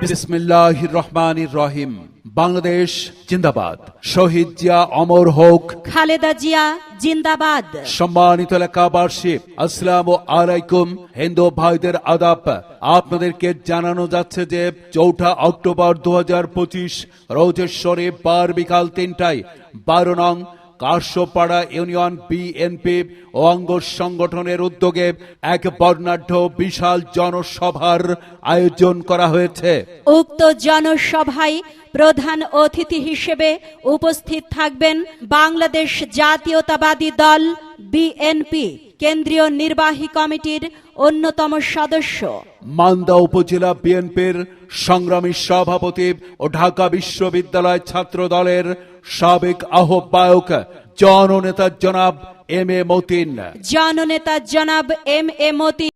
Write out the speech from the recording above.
বিসমিল্লাহ রহমান রহিম। বাংলাদেশ জিন্দাবাদ। শহীদ জিয়া অমর হোক। খালেদা জিয়া জিন্দাবাদ। সম্মানিত এলাকাবাসী আসসালামু আলাইকুম। হিন্দু ভাইদের আদাব। আপনাদেরকে জানানো যাচ্ছে যে চৌঠা অক্টোবর দু হাজার পঁচিশ রৌজেশ্বরে বার বিকাল তিনটায় বারো নং কাশ্যপাড়া ইউনিয়ন বিএনপি ও অঙ্গ সংগঠনের উদ্যোগে এক বর্ণাঢ্য বিশাল জনসভার আয়োজন করা হয়েছে। উক্ত জনসভায় প্রধান অতিথি হিসেবে উপস্থিত থাকবেন বাংলাদেশ জাতীয়তাবাদী দল বিএনপি কেন্দ্রীয় নির্বাহী কমিটির অন্যতম সদস্য। মান্দা উপজেলা বিএনপির সংগ্রামী সভাপতি ও ঢাকা বিশ্ববিদ্যালয় ছাত্র দলের সাবেক আহ্বায়ক জননেতা জনাব এম এ মতিন। জননেতা জনাব এম এ মতি